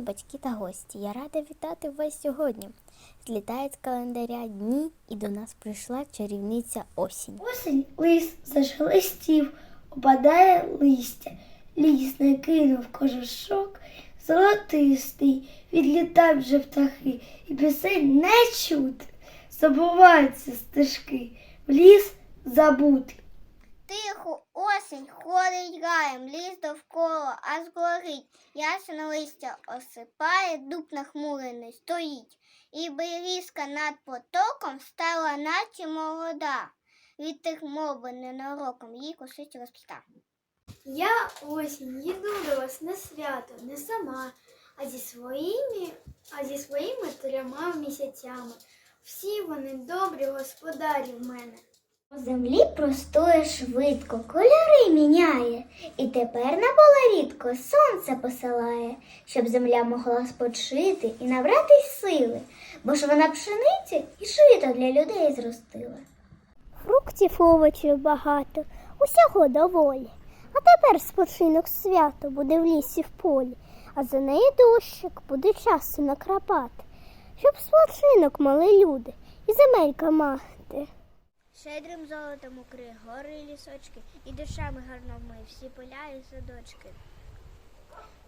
батьки та гості. Я рада вітати вас сьогодні. Злітають з календаря дні, і до нас прийшла чарівниця осінь. Осінь лис зашелестів, опадає листя, ліс накинув кожушок, золотистий, відлітають вже птахи, і пісень не чути, забуваються стежки, в ліс забути. Тихо осінь ходить гаєм, ліс довкола аж горить, ясне листя осипає, дуб нахмурений стоїть, і берізка над потоком стала наче молода. Від тих мови ненароком їй косить розпіта. Я осінь їду до вас на свято, не сама, а зі своїми, а зі своїми трьома місяцями. Всі вони добрі господарі в мене. По землі простує швидко, кольори міняє, і тепер на поле рідко сонце посилає, щоб земля могла спочити і набратись сили, бо ж вона пшениці і жито для людей зростила. Фруктів овочів багато, усього доволі. А тепер спочинок свято буде в лісі в полі, а за неї дощик буде часу накрапати, щоб спочинок мали люди і земелька мати. Щедрим золотом укри гори і лісочки, і душами гарно вмий всі поля і садочки.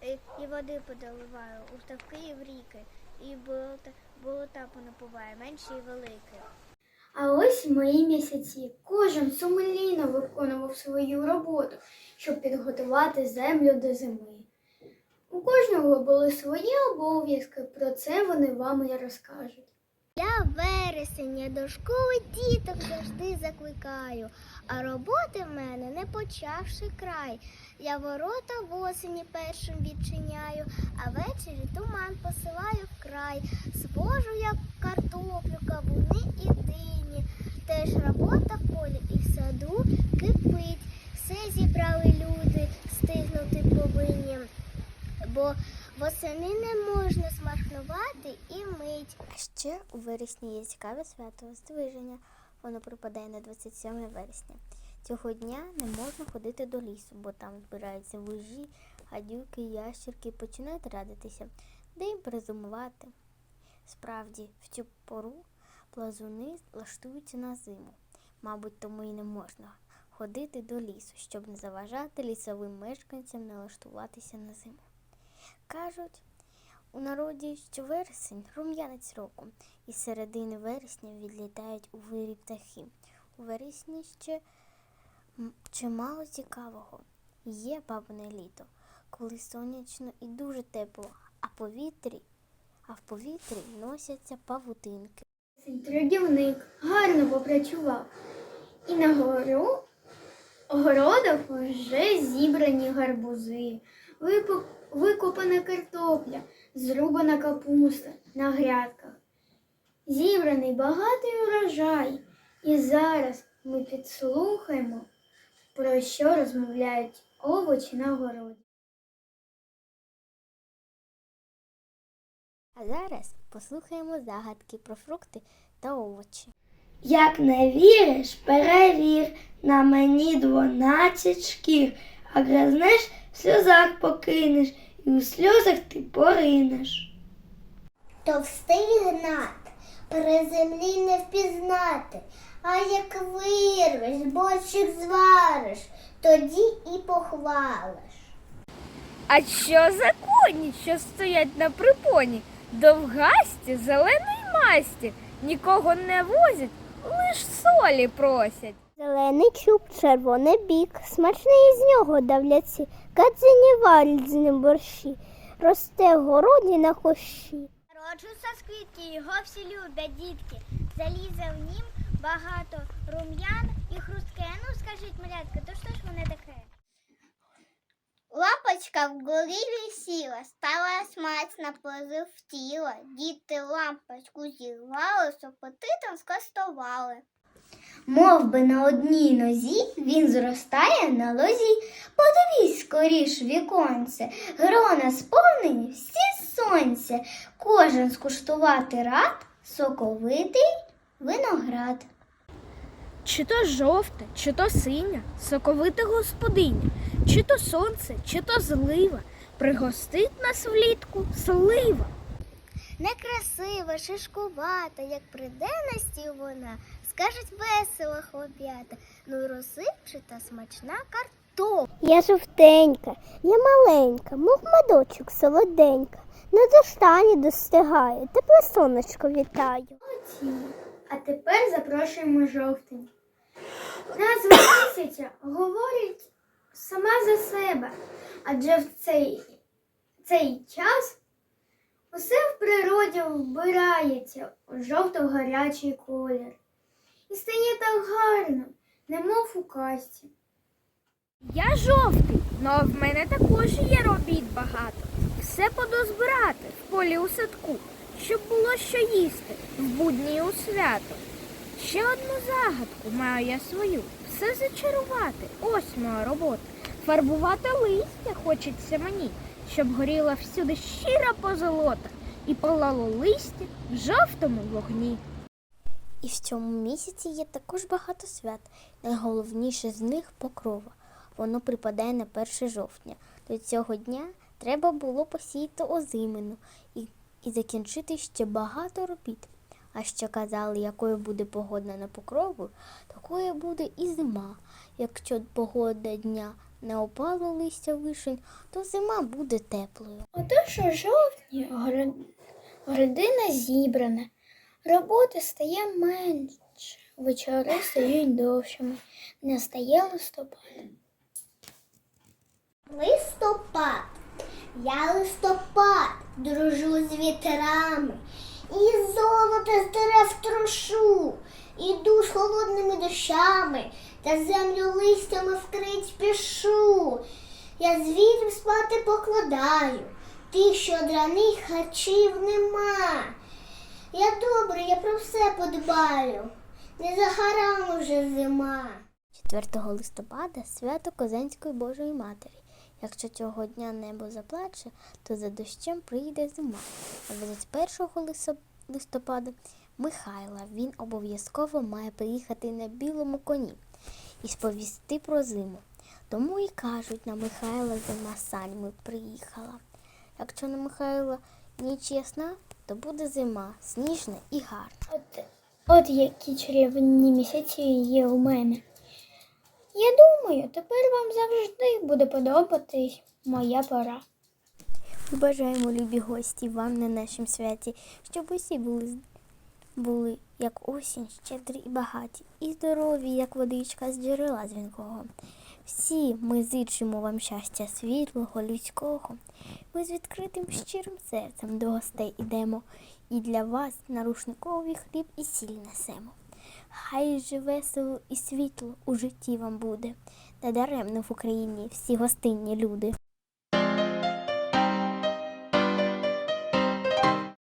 І, і води подаливаю у ставки і в ріки, і болота, болота понапуває, менші і великі. А ось мої місяці. Кожен сумлінно виконував свою роботу, щоб підготувати землю до зими. У кожного були свої обов'язки, про це вони вам і розкажуть. Я вересення до школи діток завжди закликаю, а роботи в мене не почавши край. Я ворота в осені першим відчиняю, а ввечері туман посилаю в край. Збожу я картоплю, кавуни і дині. Теж робота в полі і в саду кипить. Все зібрали люди, стигнути повинні. Бо восени не можна смахнувати і мить. А ще у вересні є цікаве свято Здвиження. Воно припадає на 27 вересня. Цього дня не можна ходити до лісу, бо там збираються вужі, гадюки, ящерки починають радитися, де їм перезимувати. Справді, в цю пору плазуни влаштуються на зиму. Мабуть, тому і не можна ходити до лісу, щоб не заважати лісовим мешканцям налаштуватися на зиму. Кажуть, у народі, що вересень рум'янець року, і середини вересня відлітають у вирі птахи. У вересні ще чимало цікавого. Є бабине літо, коли сонячно і дуже тепло, а повітрі, а в повітрі носяться павутинки. Трудівник гарно попрацював. І на гору огородах вже зібрані гарбузи, викопана картопля, зрубана капуста на грядках. Зібраний багатий урожай. І зараз ми підслухаємо, про що розмовляють овочі на городі. А зараз послухаємо загадки про фрукти та овочі. Як не віриш, перевір, на мені дванадцять шкір, а грязнеш, в сльозах покинеш, і у сльозах ти поринеш. Товстий гнат, при землі не впізнати, а як вирвеш, борщик звариш, тоді і похвалиш. А що за коні, що стоять на припоні? Довгасті, зеленої масті, нікого не возять, лиш солі просять. Зелений чуб, червоний бік, смачний із нього давляці, кадзині варять борщі, росте в городі на хощі. Народжуся з квітки, його всі люблять дітки. Залізе в нім багато рум'ян і хрустке. Ну скажіть, малятка, то що ж воно таке? Лапочка вгорі висіла, стала смачна позив тіла. Діти лампочку зірвали, з апетитом скастували. Мов би на одній нозі він зростає на лозі. Подивись скоріш віконце, грона сповнені всі сонця. Кожен скуштувати рад, соковитий виноград. Чи то жовте, чи то синя, соковите господиня, чи то сонце, чи то злива, пригостить нас влітку слива. Некрасива, шишкувата, як прийде на стіл вона, скажуть весело хлоп'ята, ну розсипчата смачна картопля. Я жовтенька, я маленька, мов медочок солоденька. На достані достигаю, тепле сонечко вітаю. А тепер запрошуємо жовтень. Назва місяця говорить сама за себе, адже в цей, цей час усе в природі вбирається у жовто-гарячий колір. І стає так гарно, немов у казці. Я жовтий, но в мене також є робіт багато. Все подозбирати в полі у садку, щоб було що їсти в будні у свято. Ще одну загадку маю я свою. Все зачарувати. Ось моя робота. Фарбувати листя хочеться мені, щоб горіла всюди щира позолота і палало листя в жовтому вогні. І в цьому місяці є також багато свят. Найголовніше з них покрова. Воно припадає на 1 жовтня. До цього дня треба було посіяти озимину і, і закінчити ще багато робіт. А що казали, якою буде погода на покрову, такою буде і зима. Якщо погода дня не опало листя вишень, то зима буде теплою. Отож у жовтні гридина зібрана, роботи стає менше, вечори стають довшими, не стає листопад. Листопад. Я листопад, дружу з вітрами. І золото з дерев трушу, іду з холодними дощами, та землю листями вкрить пішу. Я звірів спати покладаю, тих, що драних харчів нема. Я добре, я про все подбаю, не за гарами вже зима. 4 листопада свято Козанської Божої Матері. Якщо цього дня небо заплаче, то за дощем прийде зима. А 21 листопада Михайла він обов'язково має приїхати на білому коні і сповісти про зиму. Тому і кажуть, на Михайла зима сальми приїхала. Якщо на Михайла ніч ясна, то буде зима, сніжна і гарна. От, от які чарівні місяці є у мене. Я думаю, тепер вам завжди буде подобатись моя пора. Бажаємо, любі гості, вам на нашому святі, щоб усі були, були як осінь, щедрі і багаті, і здорові, як водичка з джерела дзвінкого. Всі ми зичимо вам щастя світлого, людського. Ми з відкритим щирим серцем до гостей ідемо, і для вас на рушникові хліб і сіль несемо. Хай же весело і світло у житті вам буде, та даремно в Україні всі гостинні люди.